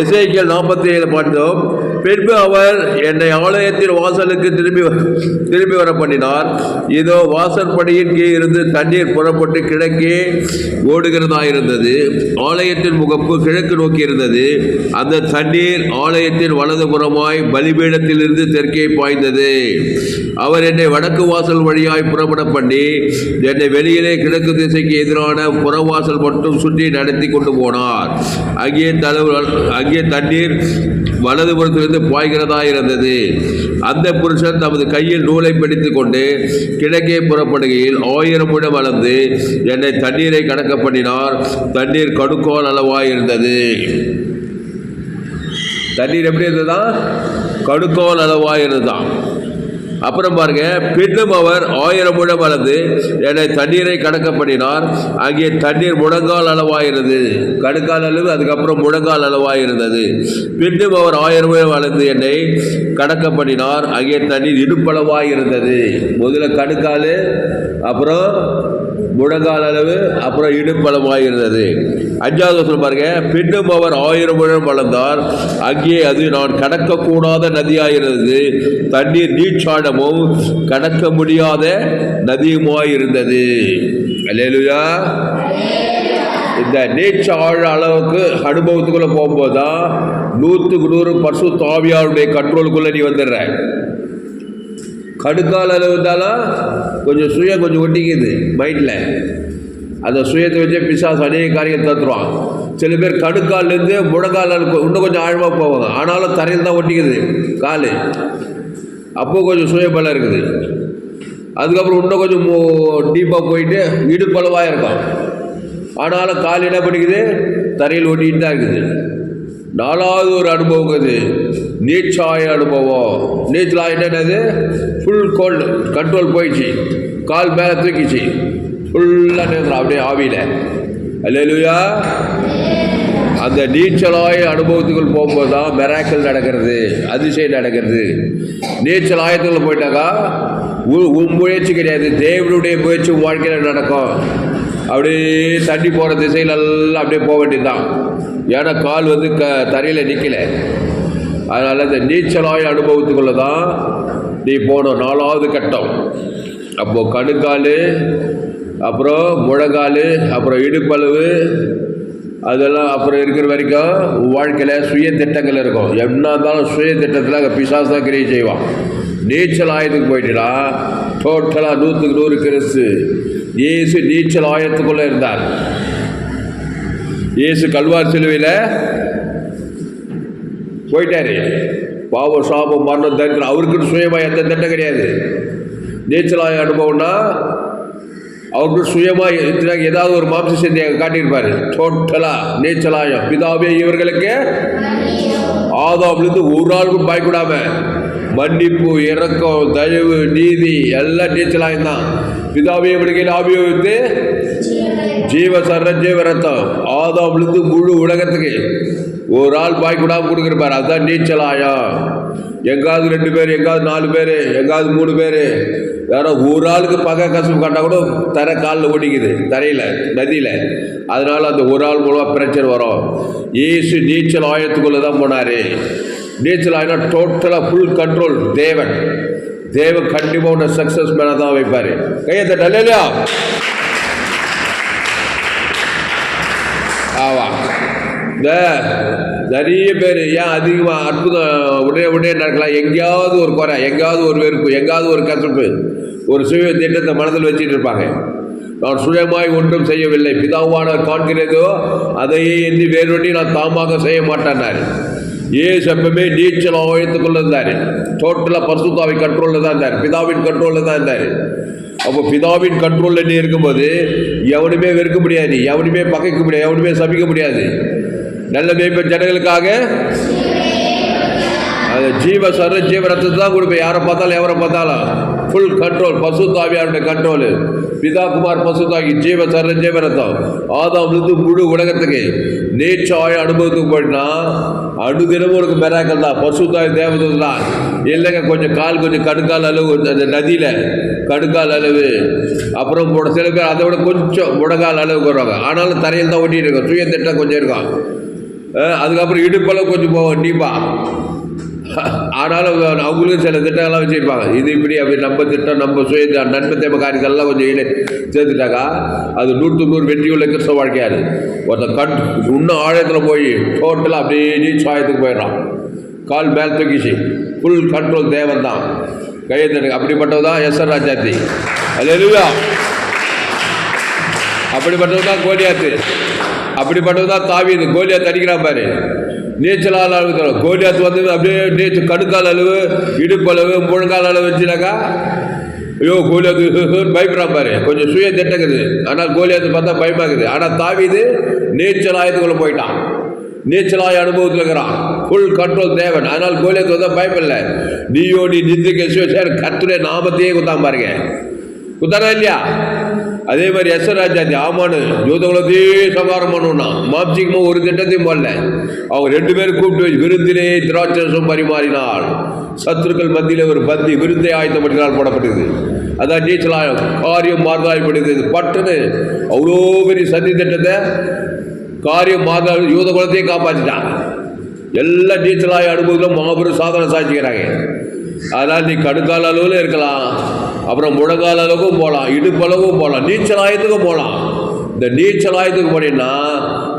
எசேக்கியல் நாற்பத்தி ஏழு பார்த்தோம் பின்பு அவர் என்னை ஆலயத்தின் வாசலுக்கு திரும்பி வ- திரும்பி வர பண்ணினார். இதோ வாசற்படியின் கீழ் இருந்து தண்ணீர் புறப்பட்டு கிழக்கே ஓடுகிறதாயிருந்தது ஆலயத்தின் முகப்பு கிழக்கு நோக்கி இருந்தது. அந்த தண்ணீர் ஆலயத்தின் வலது புறமாய் பலிபீடத்திலிருந்து தெற்கே பாய்ந்தது. அவர் என்னை வடக்கு வாசல் வழியாய் புறப்பட பண்ணி என்னை வெளியிலே கிழக்கு திசைக்கு எதிரான புறவாசல் மட்டும் சுற்றி நடத்தி கொண்டு போனார். அங்கே தலைவர் அங்கே தண்ணீர் வலதுபுறத்திலிருந்து பாய்கிறதா இருந்தது. அந்த புருஷன் தமது கையில் நூலை பிடித்து கொண்டு கிழக்கே புறப்படுகையில் ஆயிரம் முழம் அளந்து என்னை தண்ணீரை கடக்க பண்ணினார் தண்ணீர் கடுக்கோல் அளவாய் இருந்தது. தண்ணீர் எப்படி இருந்ததா? கடுக்கோல் அளவாய் இருந்ததான் அப்புறம் பாருங்க பின்னும் அவர் ஆயிரம் முழம் அளந்து என்னை தண்ணீரை கடக்க பண்ணினார் அங்கே தண்ணீர் முழங்கால் அளவாயிருந்தது. கடுக்கால் அளவு அதுக்கப்புறம் முழங்கால் அளவாயிருந்தது. பின்னும் அவர் ஆயிரம் முழம் அளந்து என்னை கணக்கப்படினார் அங்கே தண்ணீர் இடுப்பளவாய் இருந்தது முதல்ல கடுக்கால் அப்புறம் முழங்கால் அளவு அப்புறம் இடுப்பளமாக இருந்தது. அஞ்சாவது வசனம் பாருங்க பின்னும் அவர் ஆயிரம் முழம் வளர்ந்தார். அங்கே அது நான் கடக்கக்கூடாத நதியாக இருந்தது தண்ணீர் நீச்சாடமும் கடக்க முடியாத நதியுமாய் இருந்தது அல்லேலூயா. இந்த நீச்சாழ அளவுக்கு அனுபவத்துக்குள்ளே போகும்போது தான் நூற்றுக்கு நூறு பசு தாவியாருடைய கண்ட்ரோலுக்குள்ளே நீ வந்துடுற. கடுக்கால் அளவு கொஞ்சம் சுயம் கொஞ்சம் ஒட்டிக்குது மைண்டில் அந்த சுயத்தை வச்சே பிசாசு அநேக காரியம் தத்துருவான். சில பேர் கடுக்கால்லேருந்து முழங்கால் இன்னும் கொஞ்சம் ஆழமாக போவாங்க. ஆனாலும் தரையில் தான் ஒட்டிக்குது கால். அப்போ கொஞ்சம் சுயபலம் இருக்குது. அதுக்கப்புறம் இன்னும் கொஞ்சம் டீப்பாக போயிட்டு இடுப்பளவாக இருக்கும். ஆனாலும் கால் என்ன பண்ணிக்குது? தரையில் ஒட்டிக்கிட்டு தான் இருக்குது. நாலாவது ஒரு அனுபவம் இது நீச்சாய அனுபவம். நீச்சல் என்னது ஃபுல் கோல்டு கண்ட்ரோல் போயிடுச்சு. கால் மேலே தூக்கிச்சு ஃபுல்லாக நேரம் அப்படியே ஆவியில். அல்லேலூயா அந்த நீச்சலாய அனுபவத்துக்குள் போகும்போது தான் மெராக்கல் நடக்கிறது அதிசயம் நடக்கிறது. நீச்சல் ஆயத்துக்குள்ள போயிட்டாக்கா உ- உன் முயற்சி கிடையாது. தேவனுடைய முயற்சி வாழ்க்கையில் நடக்கும். அப்படியே தண்ணி போகிற திசையிலெல்லாம் அப்படியே போக வேண்டியதுதான். ஏன்னா கால் வந்து க தரையில் நிற்கல அதனால் இந்த நீச்சலாய அனுபவத்துக்குள்ளே தான் நீ போனோம் நாலாவது கட்டம். அப்போது கணுக்கால் அப்புறம் முழங்கால் அப்புறம் இடுப்பளவு அதெல்லாம் அப்புறம் இருக்கிற வரைக்கும் வாழ்க்கையில் சுய திட்டங்கள் இருக்கும். என்ன இருந்தாலும் சுய திட்டத்தில் அங்கே பிசாஸ் தான் கிரியை செய்வான். நீச்சல் ஆயத்துக்கு போயிட்டுனா டோட்டலாக நூற்றுக்கு நூறு கிறிஸ்து. இயேசு நீச்சல் ஆயத்துக்குள்ளே இருந்தார். இயேசு கல்வார் சிலுவையில் போயிட்டாரு. பாவம் சாபம் மரணம் தரித்திரம். அவருக்குன்னு சுயமாக எந்த திட்டம் கிடையாது. நீச்சலாய அனுபவம்னா அவருக்கு சுயமாக இருக்கிறாங்க ஏதாவது ஒரு மாம்ச சிந்தையை காட்டியிருப்பாரு. டோட்டலாக நீச்சலாயம் பிதாவே இவர்களுக்கு ஆதாம்லேருந்து ஒரு ஆளுக்கும் பயப்படாம மன்னிப்பு இரக்கம் தயவு நீதி எல்லாம் நீச்சலாயம் தான் பிதாவே இவனுக்கு ஆவியை வைத்து? ஜீவ சர்ற ஜீவ ரத்தம். ஆதாம்லேருந்து முழு உலகத்துக்கு ஒரு ஆள் பாய்க்கூடாம கொடுக்குறப்பாரு. அதுதான் நீச்சலாயம் எங்காவது ரெண்டு பேர் எங்காவது நாலு பேர் எங்காவது மூணு பேர். வேற ஒரு ஆளுக்கு பகை கசப்பு கண்டா கூட தர காலில் ஓடிக்குது தரையில் நதியில். அதனால் அந்த ஒரு ஆள் மூலமாக பிரச்சனை வரும். ஏசு நீச்சல் ஆயத்துக்குள்ளே தான் போனார். நீச்சல் ஆயினா டோட்டலாக ஃபுல் கண்ட்ரோல் தேவன். தேவன் கண்டிப்பாக உன்னை சக்ஸஸ் மேலே தான் வைப்பார். கையை தட்டல இல்லையா ஆவா இந்த நிறைய பேர் ஏன் அதிகமாக அற்புதம் உடனே உடனே நடக்கலாம் எங்கேயாவது ஒரு குறை எங்கேயாவது ஒரு வெறுப்பு எங்கேயாவது ஒரு கசப்பு ஒரு சுய திட்டத்தை மனதில் வச்சுட்டு இருப்பாங்க. நான் சுயமாய் ஒன்றும் செய்யவில்லை. பிதாவானவர் காண்கிறதோ அதையே எண்ணி வேறொன்றி நான் தாமாக செய்ய மாட்டேன்னாரு. ஏசு எப்பவுமே நீச்சல் ஆயத்துக்குள்ள இருந்தார் டோட்டலாக பசுத்தாவை கண்ட்ரோலில் தான் இருந்தார். பிதாவின் கண்ட்ரோலில் தான் இருந்தார். அப்போ பிதாவின் கண்ட்ரோலில் நீ இருக்கும்போது எவனுமே வெறுக்க முடியாது. எவனுமே பகைக்க முடியாது. எவனுமே சபிக்க முடியாது. நல்ல மேய்ப்பு ஜனங்களுக்காக. அது ஜீவ சர ஜீவ ரத்தத்தை தான் கொடுப்பேன். யாரை பார்த்தாலும் எவரை பார்த்தாலும். ஃபுல் கண்ட்ரோல் பசு தாவியாருடைய கண்ட்ரோல் பிதா குமார் பசு தாகி ஜீவ சர ஜீவ ரத்தம் ஆதாம்லேருந்து முழு உலகத்துக்கு நேச்சாய அனுபவத்துக்கு போயிட்டுனா அனுதினமும் உனக்கு மெராக்கள் தான். பசுத்தாய் தேவதூதன் தான். இல்லைங்க கொஞ்சம் கால் கொஞ்சம் கடுக்கால் அளவு அந்த நதியில் கடுக்கால் அளவு. அப்புறம் போட சில பேர் அதை விட கொஞ்சம் முடங்கால் அளவுக்கு வருவாங்க ஆனாலும் தரையில் தான் ஓட்டிகிட்டு இருக்கோம். சுய திட்டம் கொஞ்சம் இருக்கும். அதுக்கப்புறம் இடுப்பெல்லாம் கொஞ்சம் போவோம் டீப்பாக ஆனாலும் அவங்களுக்கும் சில திட்டங்கள்லாம் வச்சுருப்பாங்க. இது இப்படி அப்படி நம்ம திட்டம் நம்ம சுய நன்மை தேம காரியங்கள்லாம் கொஞ்சம் சேர்த்துட்டாக்கா அது நூற்று நூறு வெற்றி உள்ள கிறிஸ்தவ வாழ்க்கையாது ஒருத்தன் கண் இன்னும் ஆழத்தில் போய் டோட்டலாக அப்படியே சாயத்துக்கு ஆயத்துக்கு போயிடுறான். கால் மேல் தூக்கிச்சு. ஃபுல் கண்ட்ரோல் தேவன் தான் கையெழுத்து அப்படிப்பட்டது தான் எஸ் ஆர் ராஜாத்தி. அது அப்படிப்பட்டது தான் கோடியாத்து. அப்படிப்பட்டது தான் தாவீது. கோலியாத் அடிக்கிறான் பாரு. நீச்சலால் அளவு கோலியாத் வந்து அப்படியே நீச்சல் கடுக்கால் அளவு இடுப்பளவு முழங்கால் அளவு வச்சுனாக்கா ஐயோ கோலியாத்து பயப்படுறான் பாரு. கொஞ்சம் சுய திட்டக்குது. ஆனால் கோலியாத்து பார்த்தா பயமாக்குது ஆனால் தாவியது நீச்சல் ஆயத்துக்குள்ளே போயிட்டான். நீச்சலாய அனுபவத்தில் இருக்கிறான். ஃபுல் கண்ட்ரோல் தேவன். அதனால் கோலியத்து வந்தால் பயப்படல. நீயோ நீ நிந்திக்க சிவசேர் கத்துடைய நாமத்தையே குத்தான் பாருங்க. குத்தானா இல்லையா? அதே மாதிரி எஸ் ராஜாஜி ஆமானு யூதகுலத்தையே சங்காரம் பண்ணணும்னா மாம்சிகமாக ஒரு திட்டத்தையும் போடல அவங்க ரெண்டு பேரும் கூப்பிட்டு வச்சு விருந்திலே திராட்சரசம் பரிமாறினாள். சத்துருக்கள் மத்தியில் ஒரு பந்தி விருந்தை ஆயத்தப்பட்டினால் போடப்பட்டது. அதான் நீச்சலாயம் காரியம் மாறுதலாயப்படுது பட்டுன்னு அவ்வளோ பெரிய சந்தி திட்டத்தை காரியம் மாறுதல் யூத குலத்தையும் காப்பாற்றிட்டான் எல்லா நீச்சலாய அனுபவத்திலும் மாபெரும் சாதனை சாதிச்சுக்கிறாங்க. அதனால் நீ கடுக்கால அளவில் இருக்கலாம் அப்புறம் முழங்கால அளவுக்கும் போகலாம் இடுப்பளவும் போகலாம் நீச்சல் ஆயத்துக்கும் போகலாம் இந்த நீச்சல் ஆயத்துக்கு போனீங்கன்னா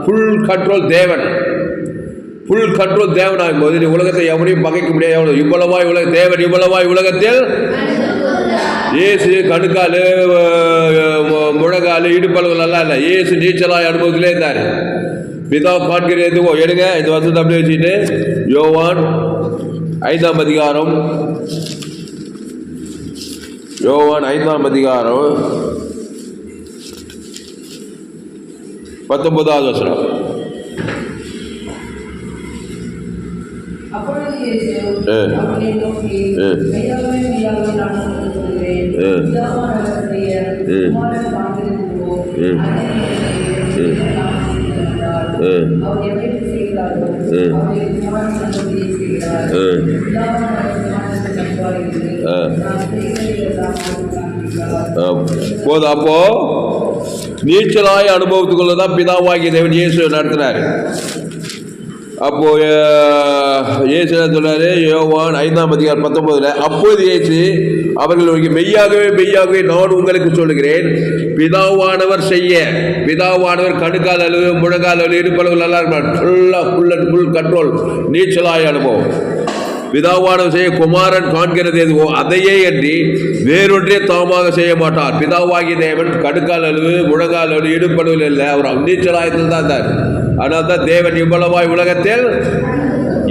ஃபுல் கண்ட்ரோல் தேவன். ஃபுல் கண்ட்ரோல் தேவன் ஆகும்போது நீ உலகத்தை எவனையும் பகைக்க முடியாது. எவ்வளோ இவ்வளவாய் உலக தேவன் இவ்வளவாய் உலகத்தில் ஏசு கணுக்கால் முழங்கால் இடுப்பளவு நல்லா இல்லை. ஏசு நீச்சலாய் அனுபவத்திலே இருந்தார். பிதா காண்கிற எதுவோ எடுங்க இது வந்து தப்பி வச்சுட்டு யோவான் ஐந்தாம் அதிகாரம். யோவான் ஐந்தாம் அதிகாரம். பத்தொன்பதாவது வசனம். அப்பொழுது இயேசு ஆ. ஆ. போதும் அப்போ நீச்சலாய அனுபவத்துக்குள்ளதான் பிதாவாகிய தேவன் இயேசு நடத்தினார் அப்போ அஹ், இயேசு சொன்னாரு? யோவான் ஐந்தாம் அதிகாரம் பத்தொன்பதுல அப்போது இயேசு அவர்கள் மெய்யாகவே மெய்யாகவே நான் உங்களுக்கு சொல்லுகிறேன். பிதாவானவர் செய்ய பிதாவானவர் கணுக்கால் அளவு முழங்கால் அளவு இடுப்பளவு நல்லா இருப்பார் ஃபுல்லாக ஃபுல் அண்ட் ஃபுல் கண்ட்ரோல் நீச்சலாய அனுபவம் பிதாவானவர் செய்ய குமாரன் காண்கிறது எதுவோ அதையே அன்றி வேறொன்றே தாமாக செய்ய மாட்டார். பிதாவாகிய தேவன் கடுக்கால் அளவு முழங்கால் அளவு இடுப்பளவில் இல்லை அவர் நீச்சலாயத்தில் தான் இருந்தார். அதனால்தான் தேவன் இவ்வளவாய் உலகத்தில்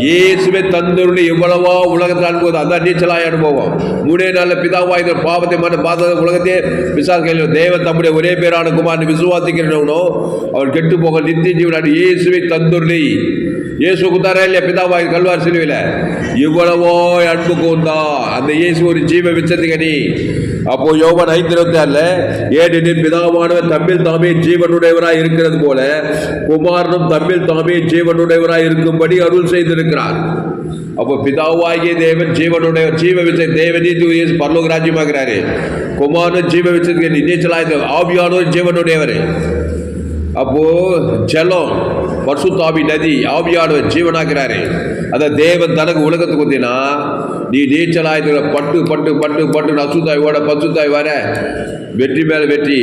இயேசுவே தந்தருளி எவ்வளவா உலகத்தில் அனுபவம் அதான் நீச்சலாய் அனுபவம். மூணே நாளில் பிதாவாய் பாவத்தை மன பாத உலகத்தையே விசாரிக்க தேவ தம்முடைய ஒரே பேரான குமாரன் விசுவாசிக்கிறவனோ அவர் கெட்டு போக நித்திய ஜீவனாடு இயேசுவை தந்துருளி. இயேசு குத்தாரா இல்லையா? பிதாவாய் கல்வார் சிலுவையில். இவ்வளவோ அன்பு கூந்தா அந்த இயேசு ஒரு ஜீவ விச்சத்துக்கணி அப்போ யோவான் ஐந்து இருபத்தி ஆறுல ஏனெனில் பிதாவானவர் தம்மில் தாமே ஜீவனுடையவராய் இருக்கிறது போல குமாரனும் தம்மில் தாமே ஜீவனுடையவராய் இருக்கும்படி அருள் செய்திருக்கிறார். இருக்கிறார். அப்போ பிதாவாகிய தேவன் ஜீவனுடைய ஜீவ வித்தை தேவனே இயேசு பரலோக ராஜ்யமாகிறாரு. குமாரன் ஜீவ வித்தத்துக்கு நீச்சலாய் ஆவியானோர் ஜீவனுடையவர். அப்போ ஜலம் பர்சுத்தாவி நதி ஆவியானவர் ஜீவனாகிறாரு. அதை தேவன் தனக்கு உலகத்துக்கு கொத்தினா நீ நீச்சலாயத்துல பட்டு பட்டு பட்டு பட்டு அசுத்தாய் ஓட பசுத்தாய் வர. வெற்றி மேலே வெற்றி.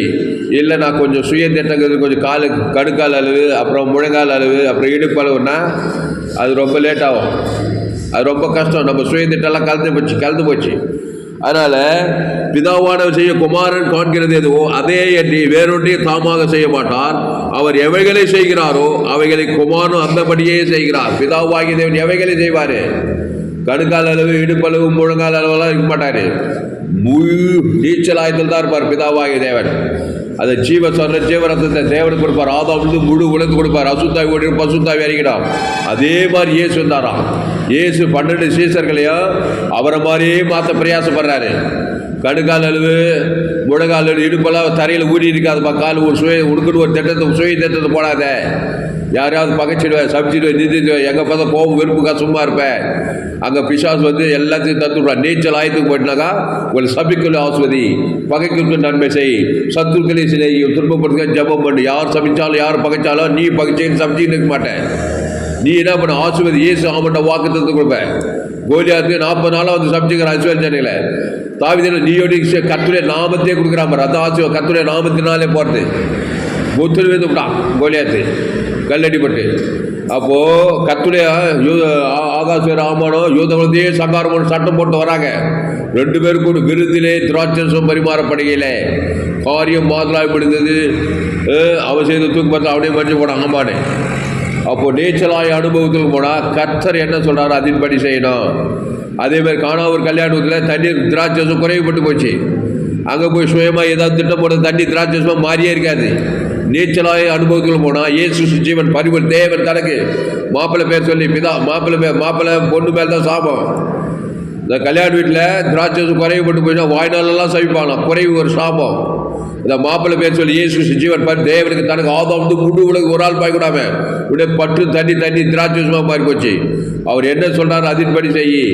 இல்லை நான் கொஞ்சம் சுய திட்டங்கிறது கொஞ்சம் காலு கடுக்கால் அளவு அப்புறம் முழங்கால் அளவு அப்புறம் இடுப்பு அளவுன்னா அது ரொம்ப லேட் ஆகும். அது ரொம்ப கஷ்டம். நம்ம சுய திட்டம்லாம் கலந்து போச்சு கலந்து போச்சு. அதனால பிதாவானவர் செய்ய குமாரன் காண்கிறது எதுவோ அதே என்று வேறொன்றையும் தாமாக செய்ய மாட்டார். அவர் எவைகளை செய்கிறாரோ அவைகளை குமாரனும் அந்தபடியே செய்கிறார். பிதாவாகிய தேவன் எவைகளை செய்வார்? கணுக்கால் அளவு இடுப்பளவு முழங்கால் அளவெல்லாம் இருக்க மாட்டார். முழு நீச்சல் ஆயத்தில் தான் இருப்பார் பிதாவாகிய தேவன். அதை ஜீவ சொல்ற ஜீவரத்தத்தை தேவன் கொடுப்பார். ஆதா வந்து முழு உலகத்து கொடுப்பார். அசுத்தாய் ஓடி பசுத்தாய் இறங்கிடும். அதே மாதிரி இயேசு வந்தாராம். இயேசு பன்னெண்டு சீசர்களையும் அவரை மாதிரியே மாற்ற பிரயாசப்படுறாரு. கடுக்கால் அளவு முழங்கால் அளவு இடுப்பெல்லாம் தரையில் ஊடி இருக்காதுப்பா. கால் ஒரு சுய உடுக்குன்னு ஒரு திட்டத்தை சுய திட்டத்தை போடாத. யாரையாவது பகைச்சிடுவேன் சமைச்சிடுவேன் நிதிடுவேன் எங்கே பார்த்தா கோபம் வெறுப்பு சும்மா இருப்பேன் அங்கே பிசாஸ் வந்து எல்லாத்தையும் தந்துடுவான் நீச்சல் ஆயத்துக்கு போயிட்டாக்கா உங்கள் சபிக்கல் ஆஸ்வதி பகைக்கு நன்மை செய். சத்துருக்களை சிலை துன்பப்படுத்த ஜெபம் பண்ணு. யார் சபிச்சாலும் யார் பகைச்சாலும் நீ பகைச்சேன்னு சமைச்சின்னு இருக்க மாட்டேன். நீ என்ன பண்ண ஆசுவதி ஏசு ஆமண்ட வாக்கு தந்து கொடுப்பேன் கோலியாத்துக்கு நாற்பது நாளாக வந்து சமைச்சுக்கிற அசுவல் சென்னையில் தாவிதில் நீயோடி கத்துடைய நாமத்தையே கொடுக்குறான் பாரு. அதான் ஆசுவ கத்துடைய நாமத்தினாலே போகிறது முத்துல வீந்து விட்டான் கோலியாத்து. கல்லடிப்பட்டு. அப்போது கத்துடைய யூத ஆகாச ராமனோ யூதகுலத்தையே சங்காரமான சட்டம் போட்டு வராங்க. ரெண்டு பேருக்கும் விருதிலே திராட்சம் பரிமாறப்படுகையில். காரியம் மாதலாய் முடிந்தது அவன் செய்த தூக்கு பார்த்து அவனே மறைஞ்சு போனான். அம்மானே அப்போ நீச்சலாய அனுபவத்துக்கு போனால் கர்த்தர் என்ன சொல்றாரு? அதின்படி செய்யணும். அதே மாதிரி காணாவூர் கல்யாணத்தில் தண்ணீர் திராட்சம் குறைவுபட்டு போச்சு. அங்கே போய் சுயமாக ஏதாவது திட்டம் போட தண்ணி திராட்சமாக மாறியே இருக்காது. நீச்சலாய அனுபவத்தில் போனால் இயேசு ஜீவன் பரிவன் தேவன் தனக்கு. மாப்பிள்ளை பேர் சொல்லி பிதா மாப்பிள்ளை பேர் மாப்பிள்ளை பொண்ணு பேர் தான் சாபம். இந்த கல்யாண வீட்டில் திராட்சசம் குறைவுபட்டு போயிட்டா வாய்நாளெல்லாம் சவிப்பானாம் குறைவு ஒரு சாபம். இந்த மாப்பிள்ளை பேர் சொல்லி இயேசு ஜீவன் பார் தேவனுக்கு தனக்கு ஆதம் வந்து முழு உலக ஒரு ஆள் பாய்க்கூடாம உடனே பட்டு தண்ணி தண்ணி திராட்சை மாறி போச்சு. அவர் என்ன சொல்கிறார் அதின்படி செய்யி.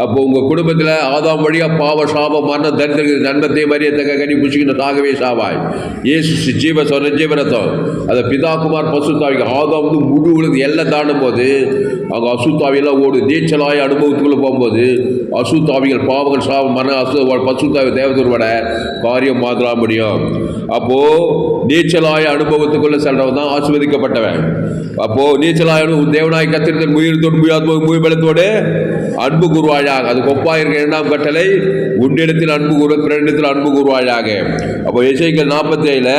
அப்போ உங்கள் குடும்பத்தில் ஆதாம் வழியாக பாவ சாபம் மரண தரித்திருக்கு நன்மத்தை மரியத்தக்க கனி புசிக்கின்ற தாகவே சாவாய். ஏசு ஜீவ சொன்ன ஜீவரத்தம். அதை பிதாகுமார் பசுத்தாவிக்கு ஆதாம் வந்து முழு உலக எல்லாம் தாண்டும் போது அவங்க அசுத்தாவியெல்லாம் ஓடு நீச்சலாய அனுபவத்துக்குள்ளே போகும்போது அசுத்தாவிகள் பாவங்கள் சாபம் மரண அசு பசுத்தாவி தேவதூர்வட காரியம் மாத்தலாம் முடியும். அப்போது நீச்சலாய அனுபவத்துக்குள்ளே செல்றவன் தான் ஆசிர்வதிக்கப்பட்டவன். அப்போது நீச்சலாய தேவனாய் கத்திரத்தன் முயல் தொட்டு முயாது முயல் பலத்தோடு அன்பு கூறுவாயாக. அது கொப்பாக இரண்டாம் கட்டளை. உன்னிடத்தில் அன்பு கூறு பிறனிடத்தில் அன்பு கூறுவாயாக. அப்போ இசைக்கள் நாற்பத்தி ஏழில்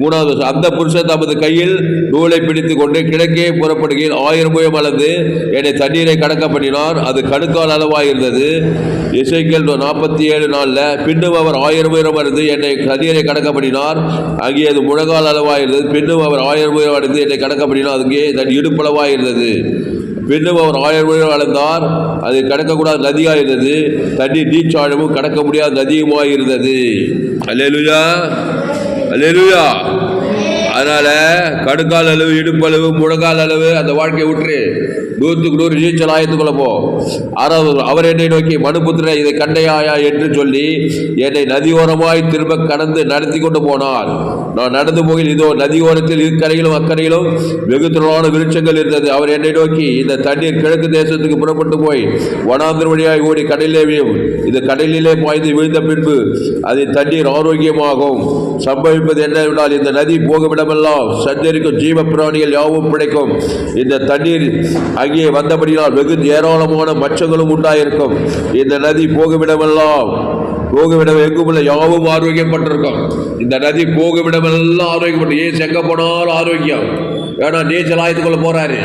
மூணாவது வருஷம் அந்த புருஷன் தமது கையில் நூலை பிடித்து கொண்டு கிழக்கே புறப்படுகையில் ஆயிரம் முயம் அளந்து என்னை தண்ணீரை கடக்க பண்ணினார். அது கணுக்கால் அளவாக இருந்தது இசைக்கள் நாற்பத்தி ஏழு நாளில் பின்னும் அவர் ஆயிரம் உயரம் அடைந்து என்னை தண்ணீரை கடக்க பண்ணினார். அங்கே அது முழங்கால் அளவாக இருந்தது பின்னும் அவர் ஆயிரம் உயரம் அடைந்து என்னை கடக்க பண்ணினார். அங்கே தன் இடுப்பளவாக இருந்தது பின்னும் அவர் ஆயிரம் உயரம் அளந்தார் அது கடக்கக்கூடாத நதியாக இருந்தது. தண்ணீர் நீச்சாழமும் கடக்க முடியாத நதியுமாக இருந்தது. அலேலுயா அலேலுயா அதனால கடுக்கால் அளவு இடுப்பளவு முழங்கால் அளவு அந்த வாழ்க்கையை விட்டுரு. நூற்றுக்கு நூறு நீச்சல் ஆயத்துக்குள்ள போ. ஆறாவது அவர் என்னை நோக்கி மனுபுத்திர இதை கண்டையாயா? என்று சொல்லி என்னை நதியோரமாய் திரும்ப கடந்து நடத்தி கொண்டு போனார். நான் நடந்து போகில் இதோ நதியோரத்தில் இக்கரையிலும் அக்கறையிலும் வெகு திரளான விருட்சங்கள் இருந்தது. அவர் என்னை நோக்கி இந்த தண்ணீர் கிழக்கு தேசத்துக்கு புறப்பட்டு போய் வனாந்திர வழியாய் ஓடி கடலிலே விழும். இது கடலிலே பாய்ந்து விழுந்த பின்பு அது தண்ணீர் ஆரோக்கியமாகும். சம்பவிப்பது என்னவென்றால் இந்த நதி போகும் இடமெல்லாம் சஞ்சரிக்கும் ஜீவ பிராணிகள் யாவும் பிடிக்கும் இந்த தண்ணீர் அங்கே வந்தபடியால் வெகு ஏராளமான மச்சங்களும் உண்டாயிருக்கும். இந்த நதி போகுமிடமெல்லாம் போகுமிடம் எங்குமில்ல யாவும் ஆரோக்கியப்பட்டிருக்கும். இந்த நதி போகுமிடமெல்லாம் ஆரோக்கியப்பட்டு ஏன் செங்க போனாலும் ஆரோக்கியம்? ஏன்னா நீச்சல் ஆயத்துக்குள்ள போறாரு.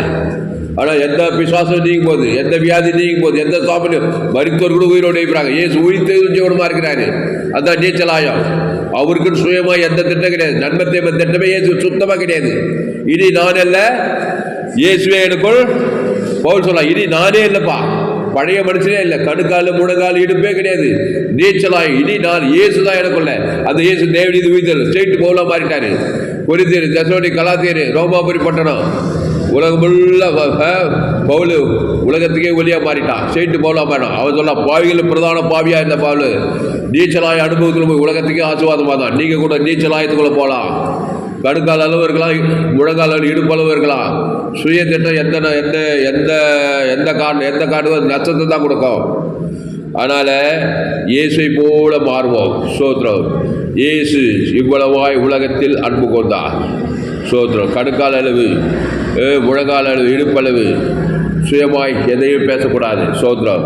ஆனால் எந்த பிசுவாசம் நீங்கும் போது எந்த வியாதி நீங்கும் போது எந்த சாப்பிடும் மருத்துவர் கூட உயிரோடு இருக்கிறாங்க. ஏசு உயிர்த்து ஜீவனமாக இருக்கிறாரு. அதான் நீச்சல் ஆயம். அவருக்குன்னு சுயமா எந்த திட்டம் கிடையாது. நன்மத்தை திட்டமே ஏசு சுத்தமாக கிடையாது. இனி நான் அல்ல இயேசுவே எனக்குள் பவுல் சொல்லலாம் இனி நானே இல்லைப்பா. பழைய மனுஷனே இல்லை கணுக்கால் முடங்கால் இடுப்பே கிடையாது. நீச்சலாய் இனி நான் இயேசு தான் எனக்குள்ள அந்த இயேசு தேவடி உயிர்த்தல் ஸ்டேட் பவுலாக மாறிட்டாரு. கொரிந்தியர் தசோடி கலாத்தேரு ரோமாபுரி பட்டணம். உலகம் ஃபுல்லாக பவுலு உலகத்துக்கே ஒலியாக மாறிட்டான். ஸ்டேட்டு பவுலாக மாறினான் அவன் சொல்ல பாவிகள் பிரதான பாவியாக இருந்த பவுலு. நீச்சலாய அனுபவத்தில் போய் உலகத்துக்கே ஆசீர்வாதமாக தான் நீங்கள் கூட நீச்சலாயத்துக்குள்ளே போகலாம் கடுக்கால் அளவு இருக்கலாம் முழங்கால் அளவு இடுப்பளவு இருக்கலாம் சுய திட்டம் எந்த எந்த எந்த எந்த காடு எந்த காடு நஷ்டத்தை தான் கொடுக்கும். அதனால் இயேசுவை போல மாறுவோம். சோத்ரம் இயேசு இவ்வளவாய் உலகத்தில் அன்பு கொண்டார். சோத்ரம் கடுக்கால் அளவு முழங்கால் அளவு இடுப்பளவு சுயமாய் எதையும் பேசக்கூடாது. சோத்ரம்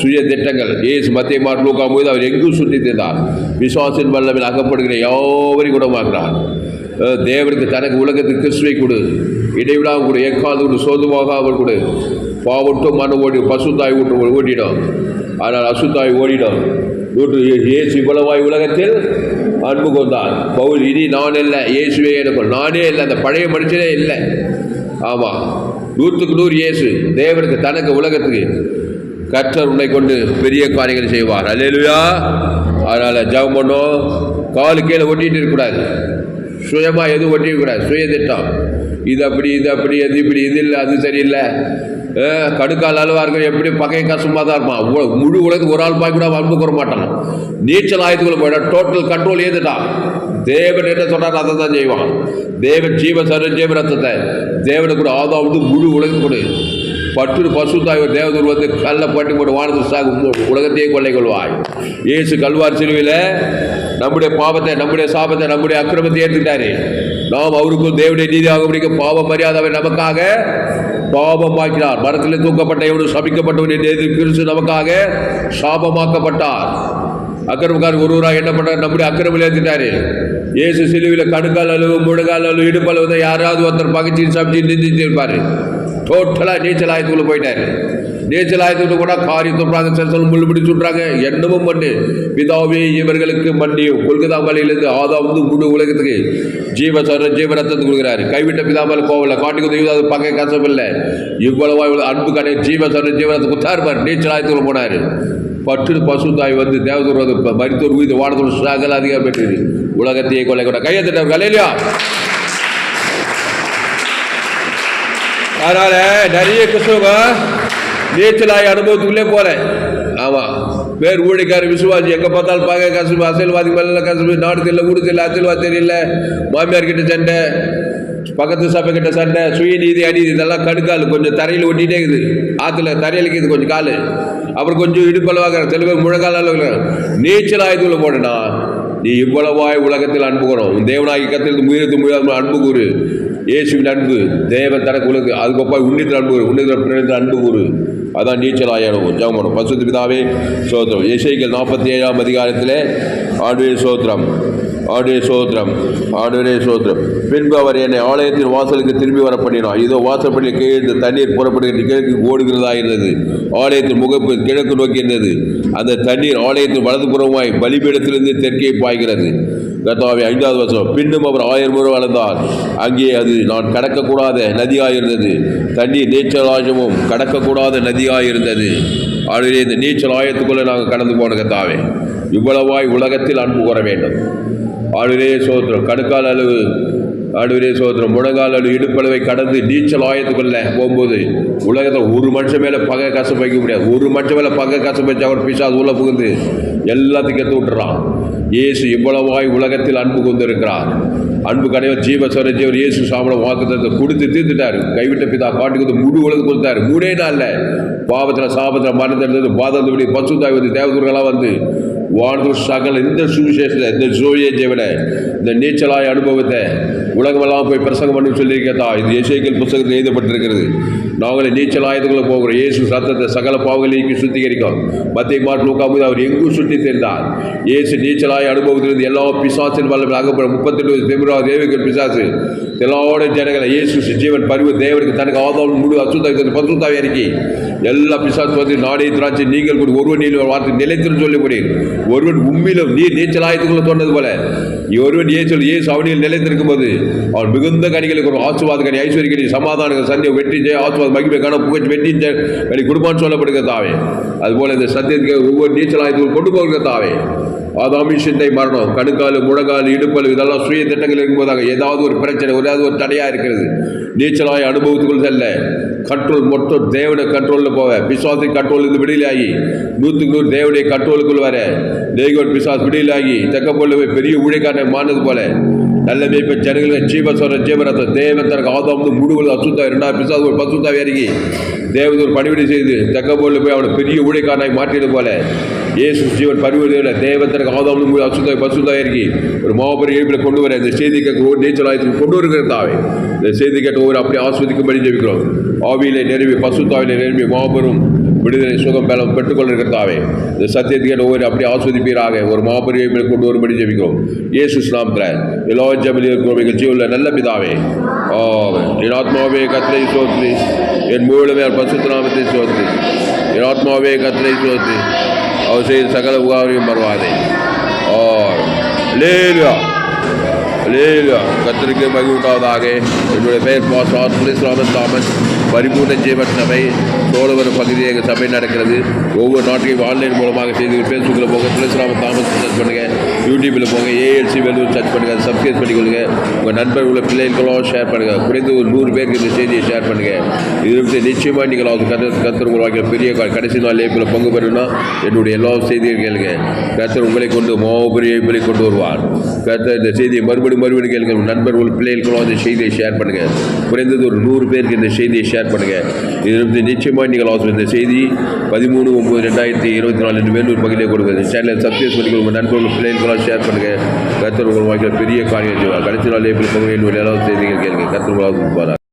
சுய திட்டங்கள். ஏசு மத்திய மார்க் லூக்கா போது அவர் எங்கும் சுற்றி தின்றார் விசுவாசின் வல்லமில் அகப்படுகிற யாவரையும் குணமாக்குறார் தேவனுக்கு தனக்கு உலகத்துக்கு கிறிஸ்துவை கொடு. இடைவிடாமல் கொடு எக்காது கொடு சோதுமாக அவர் கொடு. பாவட்டும் மன ஓடி பசுத்தாய் ஊட்டு ஓடிடும். ஆனால் அசுத்தாய் ஓடிடும். ஊற்று இயேசு இவ்வளவாய் உலகத்தில் அன்பு கொண்டான். பவுல் இனி நான் இல்லை இயேசுவே எனக்கு நானே இல்லை அந்த பழைய மனுஷனே இல்லை. ஆமாம் நூற்றுக்கு நூறு இயேசு தேவனுக்கு தனக்கு உலகத்துக்கு கற்றர் உன்னை கொண்டு பெரிய காரியங்கள் செய்வார். அல்லேலுயா. அதனால் ஜவம் பண்ணோம். காலு கீழே ஒட்டிகிட்டு இருக்கக்கூடாது சுயமாக எதுவும் ஒட்டிக்கக்கூடாது. சுய திட்டம் இது அப்படி இது அப்படி அது இப்படி இது இல்லை அது சரியில்லை. கடுக்கால் அளவாக இருக்கும் எப்படி பகை கஷ்டமாக தான் இருப்பான் முழு உலகத்துக்கு ஒரு ஆள் பாய் கூட அன்பு கூற மாட்டான். நீச்சல் ஆயத்துக்குள்ள போயிட டோட்டல் கண்ட்ரோல் ஏதுட்டான் தேவன் என்ன சொன்னார் அதை தான் செய்வான். தேவன் ஜீவ சர ஜீவ ரத்தத்தை. தேவனுக்கு கூட முழு உலகத்துக்கு கொடு. பற்று பசுத்தாய் தேவதூர் வந்து கல்ல பட்டி போட்டு வானத்து சாகு உலகத்தையே கொள்ளை கொள்வாய். இயேசு கல்வார் சிலுவையில் நம்முடைய பாவத்தை நம்முடைய சாபத்தை நம்முடைய அக்கிரமத்தை ஏற்றுக்கிட்டாரு. நாம் அவருக்கும் தேவனுடைய நீதியாக முடிக்க பாவ மரியாதை நமக்காக பாவமாக்கினார். மரத்தில் தூக்கப்பட்ட எவனும் சபிக்கப்பட்டவன் என்று கிறிஸ்து நமக்காக சாபமாக்கப்பட்டார். அக்கிரமக்காரர் ஒருவராக என்ன பண்ணார் நம்முடைய அக்கிரமில் ஏற்றிட்டாரு இயேசு சிலுவையில் கணுக்கால் அளவு முழங்கால் அளவு இடுப்பளவு யாராவது ஒருத்தர் பகிச்சின்னு சமைச்சு நிந்திச்சிருப்பார். டோட்டலாக நீச்சல் ஆயத்துக்குள்ளே போயிட்டாரு. நீச்சல் ஆயத்துக்குள்ள கூட காரி துப்புறாங்க செல்சல் பிடிச்சி சுடுறாங்க என்னமும் பண்ணு பிதாவே இவர்களுக்கு மன்னியும் கொல்கதா மலையிலிருந்து ஆதாம் வந்து முழு உலகத்துக்கு ஜீவ சர ஜீவ ரத்தத்தை கொடுக்குறாரு. கைவிட்ட பிதாமல் கோவல காட்டுக்கு தெய்வம் பகை கசமில்லை இவ்வளவா இவ்வளவு அன்பு கடை ஜீவ சர ஜீவனத்தை குத்தாருப்பார் நீச்சல் ஆயத்துக்குள்ள போனாரு. பற்று பசுத்தாய் வந்து தேவதூர் வந்து மரித்தோர் உயிர் வானத்தோர் சகல அதிகம் பெற்றது உலகத்தையே கொலை கூட கையை தட்டவர் கலையிலையா அதனால் நிறைய கிறிஸ்தவங்க நீச்சலாய் அனுபவத்துக்குள்ளே போகிறேன் ஆமாம் பேர் ஊழிக்கார விசுவாசி எங்கே பார்த்தாலும் பார்க்க கசப்பு அரசியல்வாதி மேலே கசப்பு நாடு தெரியல ஊடு தெரியல. அரசியல்வாதி தெரியல மாமியார் கிட்ட சண்டை பக்கத்து சபை கிட்ட சண்டை சுயநீதி அநீதி இதெல்லாம் கடுக்கால் கொஞ்சம் தரையில் ஒட்டிகிட்டே இருக்குது. ஆற்றுல தரையில் இருக்குது கொஞ்சம் கால். அப்புறம் கொஞ்சம் இடுப்பளவாக சில பேர் முழங்கால அளவுக்கு நீச்சல் ஆயுதத்தில் போடனா நீ இவ்வளவாய் உலகத்தில் அன்புகிறோம் தேவனாகி கத்தில் முயற்சி முடியாத அன்பு கூறு. இயேசுவின் அன்பு தேவன் தனக்கு உலகு அதுக்கப்புறம் உன்னித்த அன்பு கூறு பிறந்த அன்பு கூறு. அதான் நீச்சல் ஆயிடும் ஜெபம் பசுத்து பிதாவே சோத்திரம். இசைகள் நாற்பத்தி ஏழாம் அதிகாரத்தில் ஆடுவே சோத்திரம் ஆடுவே சோத்திரம் ஆடுவே சோத்திரம். பின்பு அவர் என்னை ஆலயத்தின் வாசலுக்கு திரும்பி வர பண்ணினார் இதோ வாசற்படி கீழே தண்ணீர் புறப்படுகின்ற கிழக்கு ஓடுகிறதா இருந்தது. ஆலயத்தின் முகப்பு கிழக்கு நோக்கி இருந்தது. அந்த தண்ணீர் ஆலயத்தின் வலதுபுறமாய் பலிபீடத்திலிருந்து தெற்கே பாய்கிறது. கர்த்தாவே ஐந்தாவது வருஷம் பின்னும் அவர் ஆயிரம் முறை வளர்ந்தார். அங்கே அது நான் கடக்கக்கூடாத நதியாயிருந்தது. தண்ணீர் நீச்சல் ஆயமும் கடக்கக்கூடாத நதியாயிருந்தது. ஆகவே இந்த நீச்சல் ஆயத்துக்குள்ளே நாங்கள் கடந்து போன கர்த்தாவே இவ்வளவாய் உலகத்தில் அன்பு கூற வேண்டும். ஆளுரே சோத்திரம் கடுக்கால் அளவு ஆடுவரே சோதரம் முழங்கால் அளவு இடுப்பளவை கடந்து நீச்சல் ஆயத்துக்குள்ள போகும்போது உலகத்தில் ஒரு மனுஷன் மேலே பகை கசம் வைக்க முடியாது. ஒரு மனுஷன் மேலே பகை கசம் வச்சு அவர் பிசாது உள்ளே புகுந்து எல்லாத்தையும் கற்று விட்டுறான். இயேசு இவ்வளவாய் உலகத்தில் அன்பு கொண்டிருக்கிறார். அன்பு கடைவர் ஜீவ ஜீவர் இயேசு சாமணம் வாக்குத்தத்தை கொடுத்து தீர்த்துட்டார். கைவிட்ட பிதா காட்டுக்கு முழு உலகம் கொடுத்தாரு. மூடே நாளில் பாவத்தில் சாபத்தில் மரணத்தில் பசு பசுத்தாய் வந்து தேவதூர்களாக வந்து வாழ்ந்து சகல இந்த சுவிசேஷத்தை இந்த ஜோய ஜீவனை இந்த நீச்சலாய் அனுபவத்தை உலகமெல்லாம் போய் பிரசங்கம் பண்ணி சொல்லியிருக்கேதா இது இசைக்கல் புத்தகத்தில் எழுதப்பட்டிருக்கிறது. நாங்களே நீச்சல் ஆயுதங்களை போகிறோம். இயேசு சத்தத்தை சகல பாவங்களையும் சுத்திகரிக்கும். மத்திய மாட்டு உட்காந்து அவர் எங்கும் சுற்றி தெரிந்தார். இயேசு நீச்சலாய் அனுபவத்திலிருந்து எல்லா பிசாசின் வல்லமை அகப்படும். முப்பத்தெட்டு பிப்ரவரி தேவிகள் பிசாசு. எல்லாவோட ஜனங்களை இயேசு ஜீவன் பரிவு தேவனுக்கு தனக்கு ஆதாரம் முழு அசுத்த பசுத்தாவே அறிக்கை எல்லா பிசாசு வந்து நாடே திராட்சை நீங்கள் கூட ஒருவன் நீ வார்த்தை நிலைத்திருந்து சொல்லி முடியும் ஒருவன் உண்மையிலும் நீர் நீச்சல் ஆயத்துக்குள்ள சொன்னது போல ஒருவன் இயேசு இயேசு அவனியில் நிலைத்திருக்கும் போது அவன் மிகுந்த கனிகளுக்கு ஒரு ஆசுவாத கனி ஐஸ்வர்ய சமாதான சந்தை வெற்றி ஜெய ஆசுவாத மகிமை காண புகழ் வெற்றி கனி குடும்பம் சொல்லப்படுகிற தாவே. அதுபோல இந்த சத்தியத்துக்கு ஒவ்வொரு நீச்சல் ஆயத்துக்குள் கொண்டு போகிற தாவே. ஆதாமி மரணம் கணுக்கால் முழங்கால் இடுப்பல் இதெல்லாம் சுய திட்டங்கள் இருக்கும்போதாக ஏதாவது ஒரு பிரச்சனை ஏதாவது ஒரு தடையாக இருக்கிறது. நீச்சலாய் அனுபவத்துக்குள் செல்ல. கண்ட்ரோல் மொத்தம் தேவனை கண்ட்ரோலில் போவேன் பிசாசி கண்ட்ரோல் இருந்து விடுதலையாகி. நூற்றுக்கு நூறு தேவனுடைய கண்ட்ரோலுக்குள் வர. தேகோன் பிசாஸ் விடியிலாகி தெக்கப்போல போய் பெரிய ஊழியக்காரனை மானது போல. நல்ல மேய்ப்ப ஜனங்களுக்கு ஜீவஸ்வர ஜீவரத்தம் தேவன் தனக்கு ஆதாம் வந்து முடுவது அசுத்தா இரண்டாவது பிசாது ஒரு பசுத்தாவே இறங்கி தேவதூர் பணிவிடை செய்து தெக்க போல போய் அவனை பெரிய ஊழியக்காரனாய் மாற்றிடு போல இயேசு ஜீவன் பரிவர்த்தனை தேவன் தனக்கு ஆதாம் வந்து அசுத்தாய் பசுத்தாய் இறங்கி ஒரு மாபெரும் எழுப்பில் கொண்டு வர இந்த செய்தி கேட்க ஒரு நீச்சல் ஆயத்துக்கு கொண்டு வருகிறதாவே இந்த செய்தி கேட்க ஒரு அப்படி ஆஸ்வதிக்கும்படி ஜெபிக்கிறோம். ஆவியிலே நிரம்பி பசுத்தாவிலே நிரம்பி மாபெரும் விடுதலை சுகம் பலம் பெற்றுக்கொண்டிருக்கிறதாவே. இந்த சத்தியத்தை ஒவ்வொரு அப்படி ஆஸ்வதிப்பீராக. ஒரு மாபெரும் மேல் கொண்டு வரும்படி ஜெபிக்கிறோம். இயேசு நாமத்தில். எல்லா ஜபில் இருக்கிறோம். எங்கள் ஜீவில் நல்ல பிதாவே. ஓ என் ஆத்மாவே கத்திரை சோத்ரி என் மூலமே பசுத்த நாமத்தை சோத்ரி என் ஆத்மாவே கத்திரை சோத்ரி அவர் செய்த சகல உகாரையும் பரவாதே ஓ லேலுயா அல்லேலூயா கத்தருக்கு மகிழ்வுண்டாவதாக என்னுடைய பெயர் பாஸ் ராமன் தாமஸ். பரிபூர்ண ஜீவன் சபை சோழவரம் பகுதியில் எங்கள் சபை நடக்கிறது. ஒவ்வொரு நாட்டையும் ஆன்லைன் மூலமாக செய்து ஃபேஸ்புக்கில் போங்க துளசி ராமன் தாமஸ் சர்ச் பண்ணுங்கள் யூடியூப்பில் போங்க ஏஎல்சி வெல்லூர் சர்ச் பண்ணுங்கள் சப்ஸ்கிரைப் பண்ணிக்கொள்ளுங்க. உங்கள் நண்பர் உள்ள பிள்ளைகளும் ஷேர் பண்ணுங்கள் குறைந்து ஒரு நூறு பேருக்கு இந்த செய்தியை ஷேர் பண்ணுங்கள் இது நிச்சயமாக நீங்கள் அவங்க கத்தர் கத்தர் உருவாக்கிய பெரிய கடைசி நாள் ஏப்பில் பங்கு பெறணும்னா என்னுடைய எல்லா செய்தியும் கேளுங்க. கத்தர் உங்களை கொண்டு மாபெரிய கொண்டு வருவார். கத்தர் இந்த செய்தியை மறுபடியும் மறுபடியும் கேளுங்க நண்பர்கள் நண்பர் உள்ள பிள்ளைகளுக்கெல்லாம் இந்த செய்தியை ஷேர் பண்ணுங்கள் குறைந்தது ஒரு நூறு பேருக்கு இந்த செய்தியை ஷேர் பண்ணுங்கள் இது நிச்சயமாக நீங்கள் ஆசை இந்த செய்தி பதிமூணு ஒம்பது ரெண்டாயிரத்தி இருபத்தி நாலு என்று வேலூர் பகுதியில் கொடுக்குது சேனலை சப்ஸ்கிரைப் பண்ணிக்கொள்ள உங்கள் நண்பர்கள் பிள்ளைகளுக்கெல்லாம் ஷேர் பண்ணுங்கள் கத்தர் உங்கள் வாழ்க்கையில் பெரிய காரியம் செய்வார் கடைசி நாள் ஏப்ரல் பங்கு ஏழாவது செய்திகள் கேளுங்க கத்தர் உங்களால்